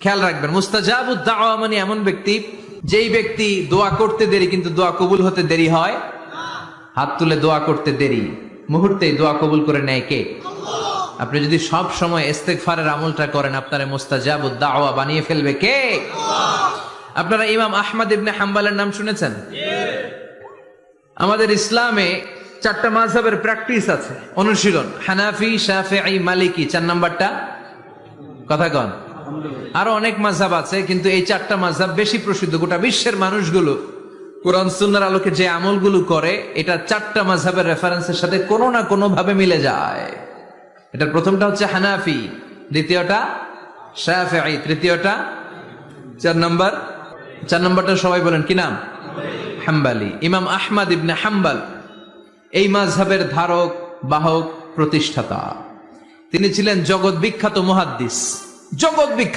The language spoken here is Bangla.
খেয়াল রাখবেন মুস্তাজাবুদ দাওয়া মানে এমন ব্যক্তি যেই ব্যক্তি দোয়া করতে দেরি কিন্তু দোয়া কবুল হতে দেরি হয় হাত তুলে দোয়া করতে দেরি। মুহূর্তে দোয়া কবুল করে নেয় কে? আপনি যদি সব সময় ইস্তেগফারের আমলটা করেন আপনার মুস্তাজাবুদ দাওয়া বানিয়ে ফেলবে কে? আপনারা ইমাম আহমদ ইবনে হাম্বালের নাম শুনেছেন? আমাদের ইসলামে চারটা মাযহাবের প্র্যাকটিস আছে। অনুশীলন হানাফি শাফিঈ মালিকি চার নাম্বারটা? কথা কন। আরও অনেক মাযহাব আছে, কিন্তু এই চারটা মাযহাব বেশি প্রসিদ্ধ। গোটা বিশ্বের মানুষগুলো কোরআন, সুন্নাহর আলোকে যে আমলগুলো করে, এটা চারটা মাযহাবের রেফারেন্সের সাথে কোনো না কোনো ভাবে মিলে যায়। এটার প্রথমটা হচ্ছে হানাফি, দ্বিতীয়টা শাফিঈ, তৃতীয়টা চার নাম্বার। চার নাম্বারটা সবাই বলেন, কি নাম? হাম্বালি। ইমাম আহমদ ইবনে হাম্বাল এই মাযহাবের ধারক, বাহক, প্রতিষ্ঠাতা। তিনি ছিলেন জগৎ বিখ্যাত মুহাদ্দিস। জগৎ বিখ্যাত